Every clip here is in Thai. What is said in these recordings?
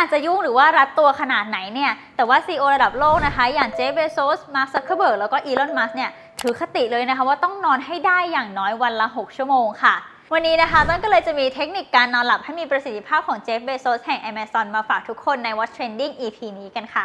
านจะยุ่งหรือว่ารัดตัวขนาดไหนเนี่ย แต่ว่า CEO ระดับโลกนะคะ อย่างเจฟเบโซส มาร์คซักเคเบิร์กแล้วก็อีลอนมัสเนี่ยถือคติเลยนะคะว่าต้องนอนให้ได้อย่างน้อยวันละ 6 ชั่วโมงค่ะ วันนี้นะคะต้นก็เลยจะมีเทคนิคการนอนหลับให้มีประสิทธิภาพของเจฟเบโซสแห่ง Amazon มาฝากทุกคนใน Watch Trending EP นี้กันค่ะ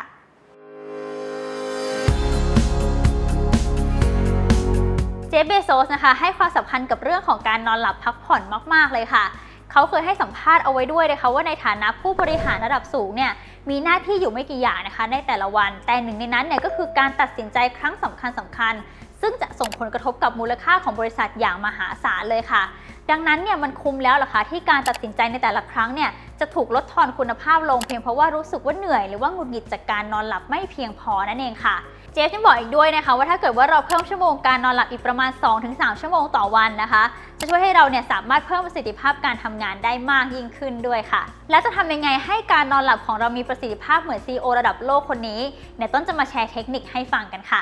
เจฟเบโซสนะคะให้ความสำคัญกับเรื่องของการนอนหลับพักผ่อนมาก ๆ เลยค่ะ เขาเคยให้สัมภาษณ์เอาไว้ด้วยนะคะว่าในฐานะผู้บริหารระดับสูงเนี่ยมีหน้าที่อยู่ไม่กี่อย่างนะคะในแต่ละวัน แต่หนึ่งในนั้นเนี่ยก็คือการตัดสินใจครั้งสำคัญสำคัญ ซึ่งจะส่งผลกระทบกับมูลค่าของบริษัทอย่างมหาศาลเลยค่ะ ดังนั้นเนี่ยมันคุ้มแล้วหรอคะที่การตัดสินใจในแต่ละครั้งเนี่ย จะถูกลดทอนคุณภาพลงเพียงเพราะว่ารู้สึกว่าเหนื่อยหรือว่าหงุดหงิดจากการนอนหลับไม่เพียงพอนั่นเองค่ะเจฟยังบอกอีกด้วยนะคะว่าถ้าเกิดว่าเราเพิ่มชั่วโมงการนอนหลับอีกประมาณ 2-3 ชั่วโมงต่อวันนะคะ จะช่วยให้เราเนี่ยสามารถเพิ่มประสิทธิภาพการทำงานได้มากยิ่งขึ้นด้วยค่ะ และจะทำยังไงให้การนอนหลับของเรามีประสิทธิภาพเหมือน CEO ระดับโลกคนนี้เดี๋ยต้นจะมาแชร์เทคนิคให้ฟังกันค่ะ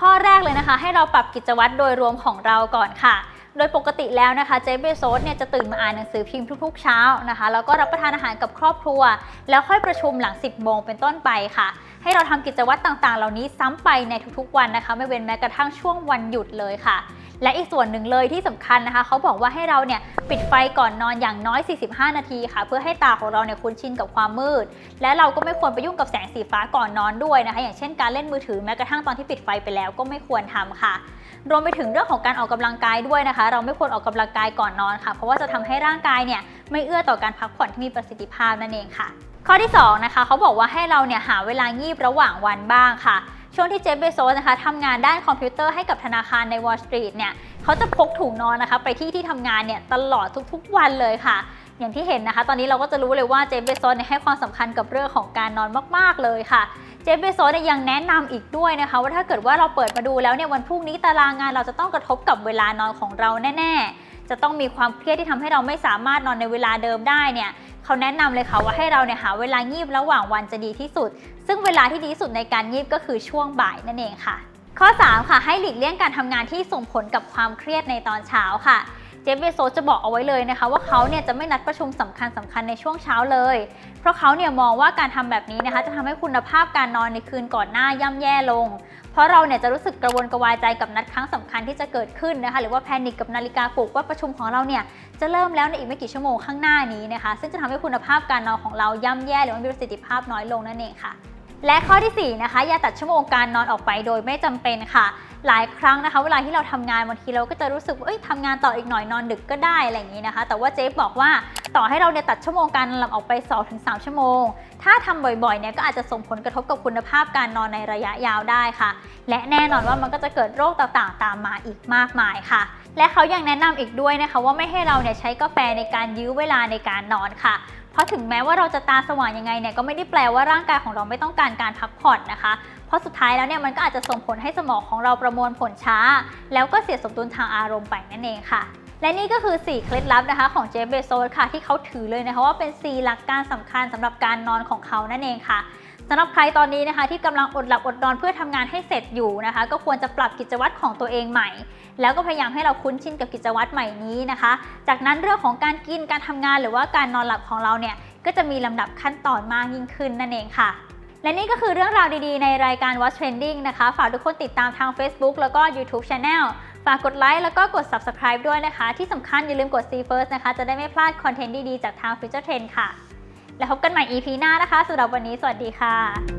ข้อแรกเลยนะคะ ให้เราปรับกิจวัตรโดยรวมของเราก่อนค่ะ โดยปกติแล้วนะคะเจฟเบโซสเนี่ยจะตื่นมาอ่านหนังสือพิมพ์ทุกๆเช้านะคะแล้วก็รับประทานอาหารกับครอบครัว แล้วค่อยประชุมหลัง 10 โมงเป็นต้นไปค่ะ ให้เราทำกิจวัตรต่างๆ เหล่านี้ซ้ำไปในทุกๆวันนะคะ ไม่เว้นแม้กระทั่งช่วงวันหยุดเลยค่ะ และอีกส่วนหนึ่งเลยที่สำคัญนะคะเขาบอกว่าให้เราเนี่ยปิดไฟก่อนนอนอย่างน้อย 45 นาทีค่ะ เพื่อให้ตาของเราเนี่ยคุ้นชินกับความมืด และเราก็ไม่ควรไปยุ่งกับแสงสีฟ้าก่อนนอนด้วยนะคะ อย่างเช่นการเล่นมือถือแม้กระทั่งตอนที่ปิดไฟไปแล้วก็ไม่ควรทำค่ะ รวมไปถึงเรื่องของการออกกำลังกายด้วยนะคะ เราไม่ควรออกกำลังกายก่อนนอนค่ะ เพราะว่าจะทำให้ร่างกายเนี่ยไม่เอื้อต่อการพักผ่อนที่มีประสิทธิภาพนั่นเองค่ะ ข้อที่สองนะคะเขาบอกว่าให้เราเนี่ยหาเวลางีบระหว่างวันบ้างค่ะ ช่วงที่เจฟเบโซสนะคะทำงานด้านคอมพิวเตอร์ให้กับธนาคารในวอล l ์สตรีทเนี่ยเขาจะพกถุงนอนนะคะไปที่ที่ทำงานเนี่ยตลอดทุกๆวันเลยค่ะ อย่างที่เห็นนะคะ ตอนนี้เราก็จะรู้เลยว่าเจฟเบโซสเนี่ยให้ความสำคัญกับเรื่องของการนอนมากๆเลยค่ะเจฟเบโซสเนี่ยยังแนะนำอีกด้วยนะคะ ว่าถ้าเกิดว่าเราเปิดมาดูแล้วเนี่ยวันพรุ่งนี้ตารางงานเราจะต้องกระทบกับเวลานอนของเราแน่ ๆ จะต้องมีความเครียดที่ทำให้เราไม่สามารถนอนในเวลาเดิมได้เนี่ย เขาแนะนำเลยค่ะว่าให้เราเนี่ยหาเวลางีบระหว่างวันจะดีที่สุด ซึ่งเวลาที่ดีที่สุดในการงีบก็คือช่วงบ่ายนั่นเองค่ะ ข้อ 3 ค่ะให้หลีกเลี่ยงการทำงานที่ส่งผลกับความเครียดในตอนเช้าค่ะ จฟเบโซสจะบอกเอาไว้เลยนะคะ ว่าเขาเนี่ยจะไม่นัดประชุมสำคัญสำคัญในช่วงเช้าเลย เพราะเขาเนี่ยมองว่าการทำแบบนี้นะคะ จะทำให้คุณภาพการนอนในคืนก่อนหน้าย่ำแย่ลง เพราะเราเนี่ยจะรู้สึกกระวนกระวายใจกับนัดครั้งสำคัญที่จะเกิดขึ้นนะคะ หรือว่าแพนิคกับนาฬิกาปลุกว่าประชุมของเราเนี่ยจะเริ่มแล้วในอีกไม่กี่ชั่วโมงข้างหน้านี้นะคะ ซึ่งจะทำให้คุณภาพการนอนของเราย่ำแย่หรือว่ามีประสิทธิภาพน้อยลงนั่นเองค่ะและข้อทีสี่4 นะคะอย่าตัดชั่วโมงการนอนออกไปโดยไม่จำเป็นค่ะ หลายครั้งนะคะ เวลาที่เราทำงานบางทีเราก็จะรู้สึกว่าเอ้ยทำงานต่ออีกหน่อยนอนดึกก็ได้อะไรอย่างนี้นะคะ แต่ว่าเจฟบอกว่าต่อให้เราเนี่ยตัดชั่วโมงการนอนหลับออกไป 2-3 ชั่วโมง ถ้าทำบ่อยๆเนี่ยก็อาจจะส่งผลกระทบกับคุณภาพการนอนในระยะยาวได้ค่ะ และแน่นอนว่ามันก็จะเกิดโรคต่างๆ ตามมาอีกมากมายค่ะ และเขายังแนะนำอีกด้วยนะคะว่าไม่ให้เราเนี่ยใช้กาแฟในการยื้อเวลาในการนอนค่ะ ราะถึงแม้ว่าเราจะตาสว่างยังไงเนี่ยก็ไม่ได้แปลว่าร่างกายของเราไม่ต้องการการพักผ่อนนะคะ เพราะสุดท้ายแล้วเนี่ยมันก็อาจจะส่งผลให้สมองของเราประมวลผลช้า แล้วก็เสียสมดุลทางอารมณ์ไปนั่นเองค่ะและนี่ก็คือ 4 เคล็ดลับนะคะของเจฟเบโซสค่ะที่เขาถือเลยนะคะว่าเป็น 4 หลักการสำคัญสำหรับการนอนของเขานั่นเองค่ะ สำหรับใครตอนนี้นะคะ ที่กำลังอดหลับอดนอนเพื่อทำงานให้เสร็จอยู่นะคะ ก็ควรจะปรับกิจวัตรของตัวเองใหม่ แล้วก็พยายามให้เราคุ้นชินกับกิจวัตรใหม่นี้นะคะ จากนั้นเรื่องของการกินการทำงานหรือว่าการนอนหลับของเราเนี่ยก็จะมีลำดับขั้นตอนมากยิ่งขึ้นนั่นเองค่ะและนี่ก็คือเรื่องราวดีๆ ในรายการ Watch Trending นะคะ ฝากทุกคนติดตามทาง Facebook แล้วก็ YouTube Channel ฝากกดไลค์แล้วก็กด Subscribe ด้วยนะคะ ที่สำคัญอย่าลืมกด See First นะคะ จะได้ไม่พลาดคอนเทนต์ดีๆ จากทาง Future Trend ค่ะ แล้วพบกันใหม่ EP หน้านะคะสำหรับวันนี้สวัสดีค่ะ